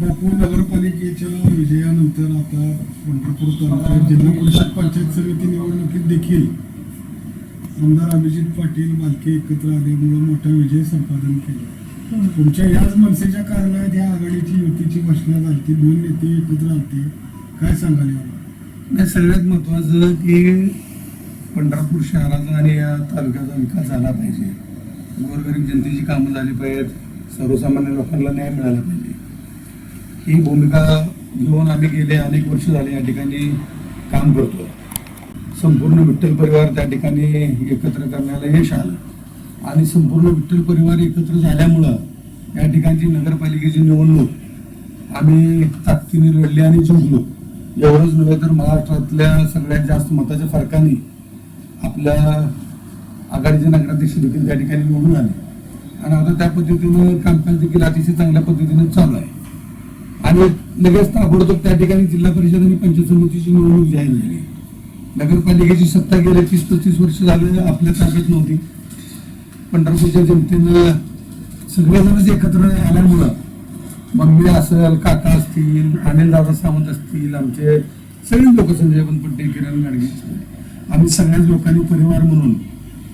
बापू नगरपालिकेच्या विजयानंतर आता पंढरपूर तालुक्यात जिल्हा परिषद पंचायत समिती निवडणुकीत देखील आमदार अभिजित पाटील बालके एकत्र आल्यामुळे मोठा विजय संपादन केला. तुमच्या याच मनसेच्या कारणात या आघाडीची युतीची घोषणा झाली दोन नेते एकत्र आलते. काय सांगाल यावर? नाही सगळ्यात महत्त्वाचं की पंढरपूर शहराचा आणि या तालुक्याचा विकास झाला पाहिजे. गोरगरीब जनतेची कामं झाली पाहिजेत. सर्वसामान्य लोकांना न्याय मिळाला पाहिजे. ही भूमिका घेऊन आम्ही गेले अनेक वर्ष झाले या ठिकाणी काम करतो संपूर्ण विठ्ठल परिवार त्या ठिकाणी एकत्र करण्याला यश आलं. आणि संपूर्ण विठ्ठल परिवार एकत्र झाल्यामुळं या ठिकाणची नगरपालिकेची निवडणूक आम्ही ताकदीने लढली आणि जिंकलो. एवढंच नव्हे तर महाराष्ट्रातल्या सगळ्यात जास्त मताच्या फरकाने आपल्या आघाडीचे नगराध्यक्ष देखील त्या ठिकाणी निवडून आले. आणि आता त्या पद्धतीनं कामकाज देखील अतिशय चांगल्या पद्धतीने चालू आहे. आणि लगेच ताबडतोब त्या ठिकाणी जिल्हा परिषद आणि पंचायत समितीची निवडणूक जाहीर झाली. नगरपालिकेची सत्ता गेल्या तीस पस्तीस वर्ष झाले आपल्या ताब्यात नव्हती. पंढरपूरच्या जनतेनं सगळेजणच एकत्र आल्यामुळं मम्मी असेल काका असतील अनिल दादा सावंत असतील आमचे सगळे लोक संजय बनपट्टे किरण गाडगे. आम्ही सगळ्याच लोकांनी परिवार म्हणून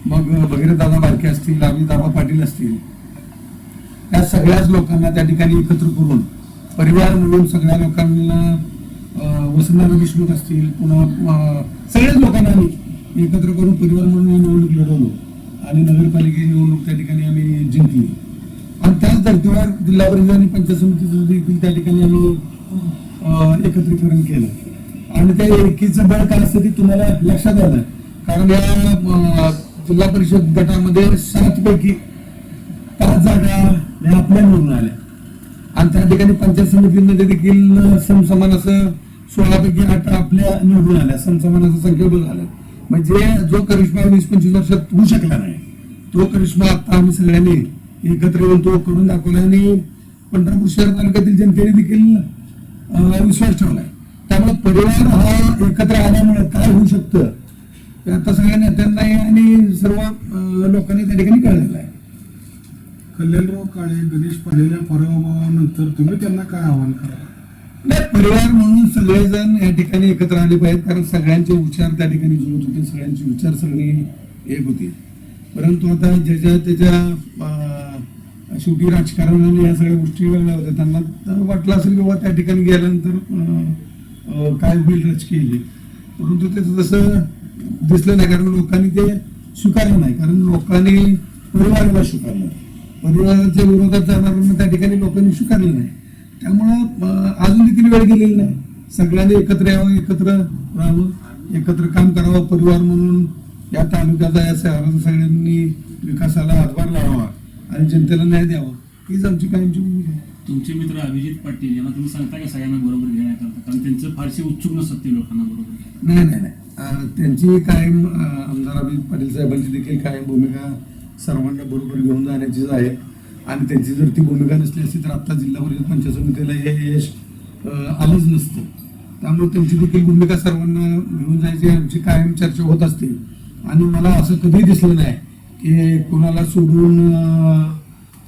मग भगीरथ दादा बारके असतील आम्ही दादा पाटील असतील त्या सगळ्याच लोकांना त्या ठिकाणी एकत्र करून परिवार म्हणून सगळ्या लोकांना वसंतराव देशमुख असतील पुन्हा सगळ्याच लोकांना आम्ही एकत्र करून परिवार म्हणून ही निवडणूक लढवलो. आणि नगरपालिकेची निवडणूक त्या ठिकाणी आम्ही जिंकली. आणि त्याच धर्तीवर जिल्हा परिषद आणि पंचायत समितीचं देखील त्या ठिकाणी आम्ही एकत्रीकरण केलं. आणि त्या एकीचं बळ काय असतं ते तुम्हाला लक्षात आलं कारण या जिल्हा परिषद गटामध्ये सातपैकी पाच जागा या आपल्या निवडून आल्या. आणि त्या ठिकाणी पंचायत समितीमध्ये देखील समसमान असं सोळापैकी आठ आपल्या निवडून आल्या. समसमान असं संख्याबळ झालं. म्हणजे जो करिश्मा वीस पंचवीस वर्षात होऊ शकला नाही तो करिश्मा आता आम्ही सगळ्यांनी एकत्र येऊन तो करून दाखवला आणि पंढरपूर शहर तालुक्यातील जनतेने देखील विश्वास विश्वास आहे त्यामुळे परिवार हा एकत्र आल्यामुळे काय होऊ शकतं आता सगळ्या नेत्यांनाही आणि सर्व लोकांनी त्या ठिकाणी कळलेलं आहे. कल्याणराव काळे गणेश पाटील पराभवानंतर तुम्ही त्यांना काय आव्हान करा नाही परिवार म्हणून सगळेजण या ठिकाणी एकत्र आले पाहिजेत कारण सगळ्यांचे विचार त्या ठिकाणी जुळत होते सगळ्यांचे विचारसरणी एक होते. परंतु आता ज्याच्या त्याच्या अं, शेवटी राजकारणाने या सगळ्या गोष्टी वेगळ्या होत्या त्यांना तर वाटलं असेल की बाबा त्या ठिकाणी गेल्यानंतर काय होईल राजकीय परंतु ते तसं दिसलं नाही कारण लोकांनी ते स्वीकारलं नाही कारण लोकांनी परिवाराला स्वीकारलं परिवाराच्या विरोधात जाणाऱ्यांना त्या ठिकाणी लोकांनी स्वीकारलं नाही त्यामुळं अजून देखील वेळ गेलेली नाही. सगळ्यांनी एकत्र यावं एकत्र राहावं एकत्र काम करावं परिवार म्हणून या तालुक्याचा या शहराचा सगळ्यांनी विकासाला हातभार लावावा आणि जनतेला न्याय द्यावा. हीच आमची कायमची भूमिका आहे. तुमचे मित्र अभिजित पाटील यांना तुम्ही सांगता का सगळ्यांना बरोबर घेण्याकरता? कारण त्यांचं फारसे उत्सुक नसतात ते लोकांना बरोबर नाही नाही नाही. त्यांची कायम आमदार अभिजित पाटील साहेबांची देखील कायम भूमिका सर्वांना बरोबर घेऊन जाण्याचीच आहे. आणि त्यांची जर ती भूमिका नसली असती तर आत्ता जिल्हा परिषद पंचायत समितीला हे यश आलंच नसतं. त्यामुळे त्यांची देखील भूमिका सर्वांना घेऊन जायची आमची कायम चर्चा होत असते. आणि मला असं कधी दिसलं नाही की कोणाला सोडून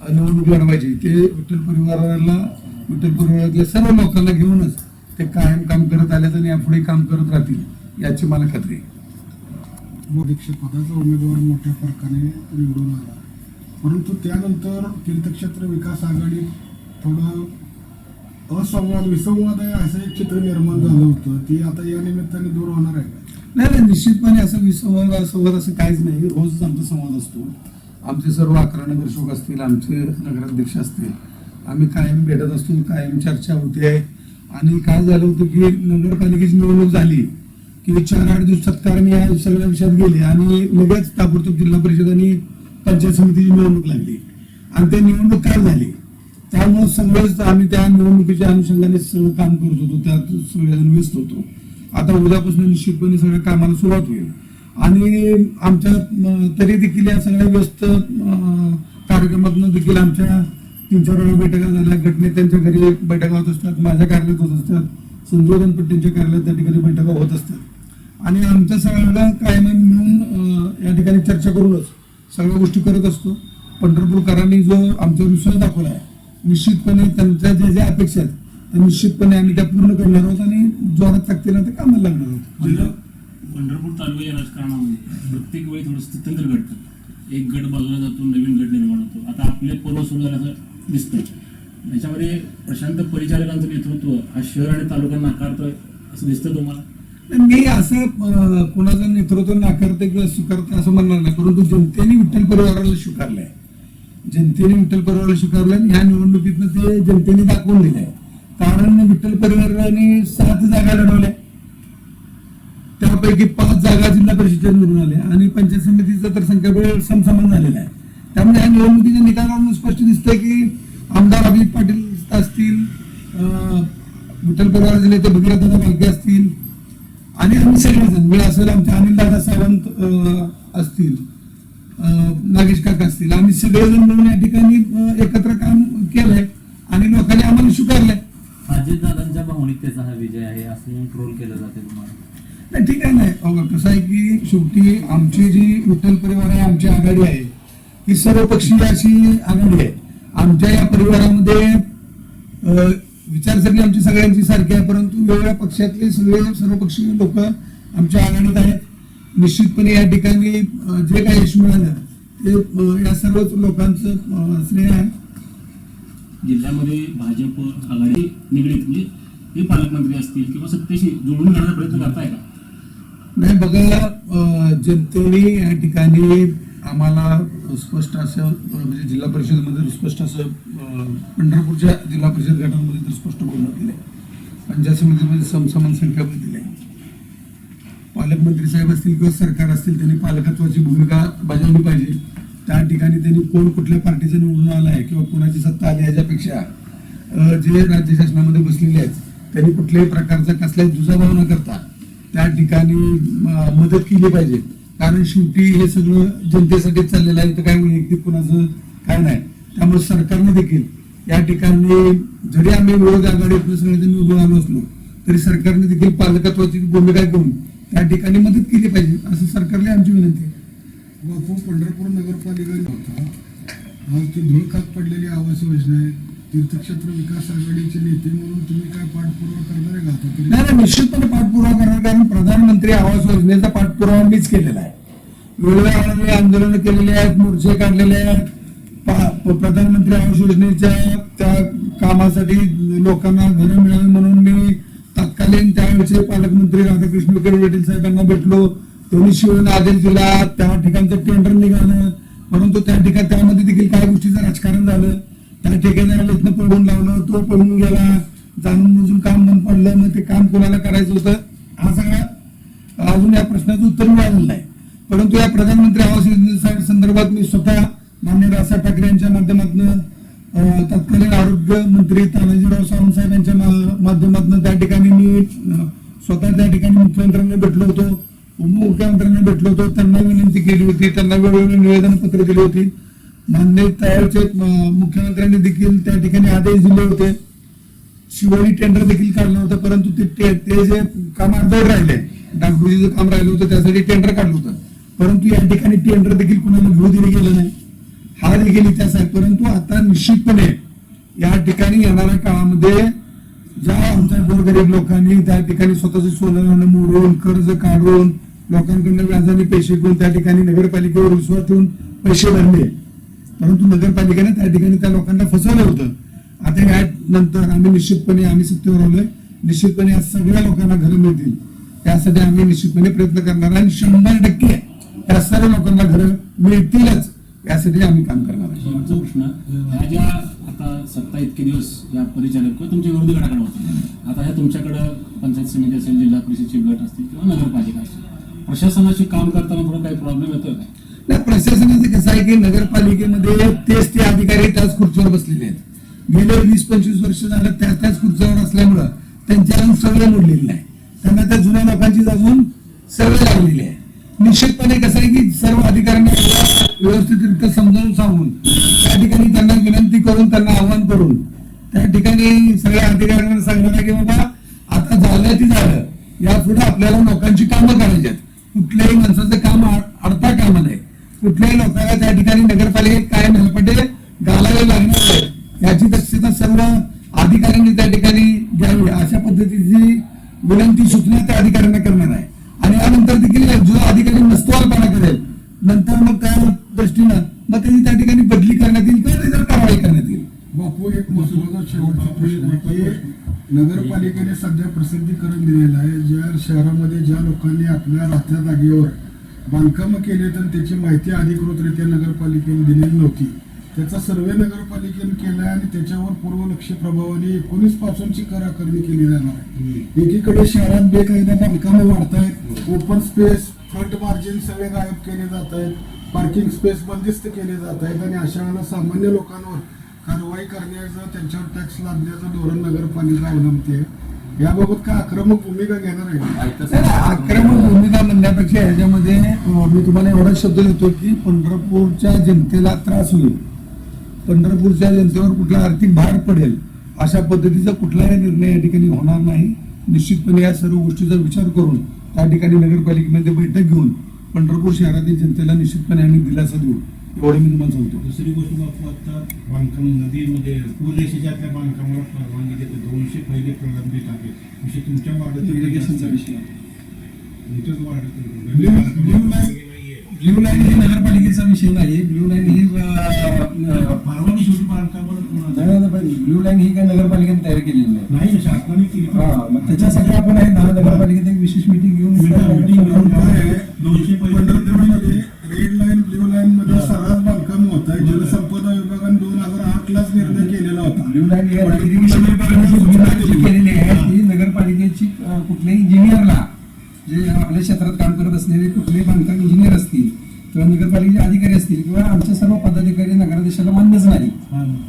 निवडणूक लढवायची. ते विठ्ठल परिवाराला विठ्ठल परिवारातल्या सर्व लोकांना घेऊनच ते कायम काम करत आल्यात आणि यापुढे काम करत राहतील याची मला खात्री आहे. अध्यक्षपदाचा उमेदवार मोठ्या फरकाने निवडून आला. परंतु त्यानंतर तीर्थक्षेत्र विकास आघाडीत थोडं असंवाद विसंवाद आहे असं एक चित्र निर्माण झालं होतं. ती आता या निमित्ताने दूर होणार आहे. का? नाही नाही निश्चितपणे असं विसंवाद असंवाद असं काहीच नाही. रोजच आमचा संवाद असतो. आमचे सर्व अकरा नगरसेवक असतील आमचे नगराध्यक्ष असतील. आम्ही कायम भेटत असतो कायम चर्चा होते. आणि काय झालं होतं की नगरपालिकेची निवडणूक झाली. की चार आठ दिवसात कारण या सगळ्या विषयात गेले आणि लगेच ताबडतोब जिल्हा परिषद आणि पंचायत समितीची निवडणूक लागली. आणि ते निवडणूक काय झाली. त्यामुळे सगळेच आम्ही त्या निवडणुकीच्या अनुषंगाने सगळं काम करत होतो. त्यात सगळेजण व्यस्त होतो. आता उद्यापासून निश्चितपणे सगळ्या कामाला सुरुवात होईल. आणि आमच्या तरी देखील या सगळ्या व्यस्त कार्यक्रमातून देखील आमच्या तीन चार वेळा बैठका झाल्या. गटनेत्यांच्या घरी बैठका होत असतात. माझ्या कार्यालयात होत असतात. संजोधन पट्टींच्या कार्यालयात त्या ठिकाणी बैठका होत असतात. आणि आमच्या सगळ्यांना कायम मिळून या ठिकाणी चर्चा करूनच सगळ्या गोष्टी करत असतो. पंढरपूरकरांनी जो आमच्यावर विश्वास दाखवला आहे निश्चितपणे त्यांच्या ज्या ज्या अपेक्षा आहेत त्या निश्चितपणे आम्ही त्या पूर्ण करणार आहोत आणि जोरात ताकदीनं ते कामाला लागणार आहोत. पंढरपूर तालुक्याच्या राजकारणामध्ये प्रत्येक वेळी थोडं स्थित्यंतर घडतं. एक गट बदलला जातो नवीन गट निर्माण होतो. आता आपले पर्व सुरू झाल्याचं दिसतंय. याच्यामध्ये प्रशांत परिचालकांचं नेतृत्व हा शहर आणि तालुका नाकारतं असं दिसतं तुम्हाला? मी असं कोणाचं नेतृत्व नाकारते किंवा स्वीकारते असं म्हणणार नाही परंतु जनतेने विठ्ठल परिवाराला स्वीकारलंय. जनतेने विठ्ठल परिवाराला स्वीकारलंय आणि ह्या निवडणुकीतनं ते जनतेने दाखवून दिलंय. कारण विठ्ठल परिवाराने सात जागा लढवल्या. त्यापैकी पाच जागा जिल्हा परिषदेच्या निवडून आल्या आणि पंचायत समितीचा तर संख्याबळ समसमान झालेला आहे. त्यामुळे या निवडणुकीच्या निकालावरून स्पष्ट दिसतंय की आमदार अभिजित पाटील असतील विठ्ठल परिवाराचे नेते भगीरथ भाग्य असतील आणि आम्ही सगळेजण मी असेल आमचे अनिल दादा सावंत असतील नागेश काका असतील आम्ही सगळेजण मिळून या ठिकाणी एकत्र काम केलंय आणि लोकांनी आम्हाला स्वीकारलंय. अजितदादांच्या भावनिकतेचा हा विजय आहे असं ट्रोल केलं जाते तुम्हाला. नाही ठीक आहे नाही कसं आहे की शेवटी आमची जी विठ्ठल परिवार आहे आमची आघाडी आहे ही सर्वपक्षीय अशी आघाडी आहे. आमच्या या परिवारामध्ये विचारसरणी आमची सगळ्यांची सारखी आहे परंतु वेगवेगळ्या पक्षातले सगळे सर्वपक्षीय लोक आमच्या आघाडीत आहेत. निश्चितपणे या ठिकाणी जे काही यश मिळालं ते या सर्वच लोकांचं श्रेय आहे. जिल्ह्यामध्ये भाजप आघाडी निगडीत म्हणजे हे पालकमंत्री असतील किंवा सत्तेशी जोडून घेण्याचा प्रयत्न करताय का? नाही बघा जनतेने या ठिकाणी आम्हाला स्पष्ट असं म्हणजे जिल्हा परिषदेमध्ये स्पष्ट असं पंढरपूरच्या जिल्हा परिषद गटांमध्ये तर स्पष्ट बोलणं दिलंय पंचायत समितीमध्ये समसमान संख्याबळ दिले पालकमंत्री साहेब असतील किंवा सरकार असतील त्यांनी पालकत्वाची भूमिका बजावली पाहिजे. त्या ठिकाणी त्यांनी कोण कुठल्या पार्टीचं निवडून आला आहे किंवा कोणाची सत्ता आली याच्यापेक्षा जे राज्य शासनामध्ये बसलेले आहेत त्यांनी कुठल्याही प्रकारचा कसलाही दुजाभाव न करता त्या ठिकाणी मदत केली पाहिजे. कारण शेवटी हे सगळं जनतेसाठी चाललेलं आहे तर काय वैयक्तिक कुणाचं काय नाही. त्यामुळे सरकारने देखील या ठिकाणी जरी आम्ही विरोध आघाडीतून सगळेजण उभं आलो असलो तरी सरकारने देखील पालकत्वाची भूमिका घेऊन त्या ठिकाणी मदत केली पाहिजे असं सरकारला आमची विनंती आहे. बापू पंढरपूर नगरपालिका होता आज ती धूळ खात पडलेली आवास योजना आहे. तीर्थक्षेत्र विकास आघाडीचे नेते म्हणून तुम्ही काय पाठपुरावा करणार आहे का नाही नाही निश्चितपणे पाठपुरावा करणार कारण प्रधानमंत्री आवास योजनेचा पाठपुरावा मीच केलेला आहे. वेगवेगळ्या आंदोलन केलेले आहेत मोर्चे काढलेले आहेत. प्रधानमंत्री आवास योजनेच्या त्या कामासाठी लोकांना घरं मिळावी म्हणून मी तत्कालीन त्यावेळेचे पालकमंत्री राधाकृष्ण विखे पाटील साहेबांना भेटलो. त्यांनी शिवून आदेश दिला त्या ठिकाणचं टेंडर निघालं. परंतु त्या ठिकाणी त्यामध्ये देखील काही गोष्टीचं राजकारण झालं. त्या ठिकाणी इथनं पळवून लावलं तो पळून गेला. जाणून बुजून काम बंद पडलं मग ते काम कोणाला करायचं होतं? हा सगळा अजून या प्रश्नाचं उत्तर मिळालेलं नाही. परंतु या प्रधानमंत्री आवास योजने संदर्भात मी स्वतः मान्य राजसाहेब ठाकरे यांच्या माध्यमातून तत्कालीन आरोग्य मंत्री तानाजीराव सावंत साहेब यांच्या माध्यमातून त्या ठिकाणी मी स्वतः त्या ठिकाणी मुख्यमंत्र्यांना भेटलो होतो. उपमुख्यमंत्र्यांना भेटलो होतो. त्यांना विनंती केली होती. त्यांना वेळोवेळी निवेदन पत्र दिली होती. मान्य तयारचे मुख्यमंत्र्यांनी देखील त्या ठिकाणी आदेश दिले होते. शिवाई टेंडर देखील काढलं होतं परंतु ते ते जे काम अर्धवट राहिले डागडुजीचं काम राहिलं होतं त्यासाठी टेंडर काढलं होतं. परंतु या ठिकाणी टेंडर देखील कुणाला घेऊ दिले गेलं नाही. हा देखील इतिहास आहे परंतु आता निश्चितपणे या ठिकाणी येणाऱ्या काळामध्ये ज्या आमच्या गोरगरीब लोकांनी त्या ठिकाणी स्वतःचे सोनं मोडून कर्ज काढून लोकांकडनं व्याजाने पैसे घेऊन त्या ठिकाणी नगरपालिकेवर विश्वास ठेवून पैसे भरले परंतु नगरपालिकेने त्या ठिकाणी त्या लोकांना फसवलं होतं. आता या नंतर आम्ही निश्चितपणे आम्ही सत्तेवर आलोय. निश्चितपणे या सगळ्या लोकांना घरं मिळतील. त्यासाठी आम्ही निश्चितपणे प्रयत्न करणार आहे आणि शंभर टक्के त्या सर्व लोकांना घरं मिळतीलच. यासाठी आम्ही काम करणार आहे. शेवटचा प्रश्न ह्या ज्या आता सत्ता इतके दिवस या परिचालक किंवा तुमच्या विरोधी गटाकडे होते आता ह्या तुमच्याकडं पंचायत समिती असेल जिल्हा परिषदचे गट असतील किंवा नगरपालिका असतील प्रशासनाशी काम करताना थोडं काही प्रॉब्लेम येतोय काय नाही प्रशासनाचं कसं आहे की नगरपालिकेमध्ये तेच ते अधिकारी त्याच खुर्चीवर बसलेले आहेत. गेले वीस पंचवीस वर्ष झालं त्या त्याच खुर्चीवर असल्यामुळं त्यांच्या अजून सवय आहे नाही. त्यांना त्या जुन्या लोकांची अजून सवय लागलेली आहे. निश्चितपणे कसं आहे की सर्व अधिकाऱ्यांना व्यवस्थितरित्या समजावून सांगून त्या ठिकाणी त्यांना विनंती करून त्यांना आवाहन करून त्या ठिकाणी सगळ्या अधिकाऱ्यांना सांगणार की बाबा आता झालं ते झालं. यापुढे आपल्याला लोकांची कामं करायची आहेत. कुठल्याही माणसाचं काम अड- अडता कामा नये कुठल्याही लोकांना त्या ठिकाणी नगरपालिकेत काय हेलपटे घालावे लागणार नाही याची दक्षता सर्व अधिकाऱ्यांनी त्या ठिकाणी घ्यावी अशा पद्धतीची विनंती सूचना त्या अधिकाऱ्यांना करणार आहे. आणि यानंतर देखील जो अधिकारी नस्तवालपणा करेल नंतर मग त्या दृष्टीनं मग त्याची त्या ठिकाणी बदली करण्यात येईल किंवा त्याच्यावर कारवाई करण्यात येईल. बापू एक महत्त्वाचा शेवटचा प्रश्न की म्हणजे नगरपालिकेने सध्या प्रसिद्धीकरण दिलेलं आहे. ज्या शहरामध्ये ज्या लोकांनी आपल्या राहत्या जागेवर बांधकामं केले तर त्याची माहिती अधिकृतरित्या नगरपालिकेने दिलेली नव्हती त्याचा सर्वे नगरपालिकेने केला आहे आणि त्याच्यावर पूर्वलक्ष प्रभावाने एकोणीस पासूनची कर आकारणी केली जाणार आहे. एकीकडे शहरात बेकायदा बांधकामं वाढत आहेत ओपन स्पेस फ्रंट मार्जिन सगळे गायब केले जात आहेत पार्किंग स्पेस बंदिस्त केले जात आहेत आणि अशा वेळेला सामान्य लोकांवर कारवाई करण्याचं त्यांच्यावर टॅक्स लादण्याचं धोरण नगरपालिका अवलंबते आहे. याबाबत काय आक्रमक भूमिका घेणार आहे? आक्रमक भूमिका म्हणण्यापेक्षा ह्याच्यामध्ये अं, मी तुम्हाला एवढा शब्द देतो की पंढरपूरच्या जनतेला त्रास होईल. पंढरपूरच्या जनतेवर कुठला आर्थिक भार पडेल अशा पद्धतीचा कुठलाही निर्णय या ठिकाणी होणार नाही. निश्चितपणे या सर्व गोष्टीचा विचार करून त्या ठिकाणी नगरपालिकेमध्ये बैठक घेऊन पंढरपूर शहरातील जनतेला निश्चितपणे आम्ही दिलासा देऊ. एवढं मी तुम्हाला सांगतो. दुसरी गोष्ट बापू आता बांधकाम नदीमध्ये पूररेषेच्या त्या बांधकामाला परवानगी देते दोनशे पहिले प्रलंबित आहे. विषय तुमच्या वार्डात इरिगेशनचा विषय ब्ल्यू- ब्ल्यू लाईन- ही नगरपालिकेचा विषय नाही ब्ल्यू लाईन ही परवानगी शेवटी पण ब्ल्यू लाईन ही काय नगरपालिकेने तयार केलेली नाही. शासनाने केली. हा, मग त्याच्यासाठी आपण आहे दहा मान्यच नाही.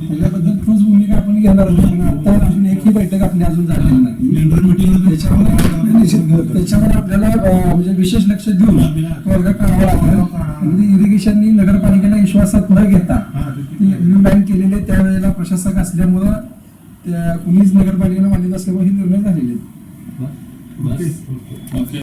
त्याच्याबद्दल ठोस भूमिका आपण घेणार आहोत. पण आता अजून एकही बैठक आपली अजून झालेली नाही. त्याच्यावर त्याच्यावर आपल्याला म्हणजे विशेष लक्ष देऊन वर्ग लागेल. म्हणजे इरिगेशननी नगरपालिकेला विश्वासात न घेता ती लाईन केलेले त्यावेळेला प्रशासक असल्यामुळं त्या कुणीच नगरपालिकेला मान्य नसल्यामुळे हे निर्णय झालेले आहेत.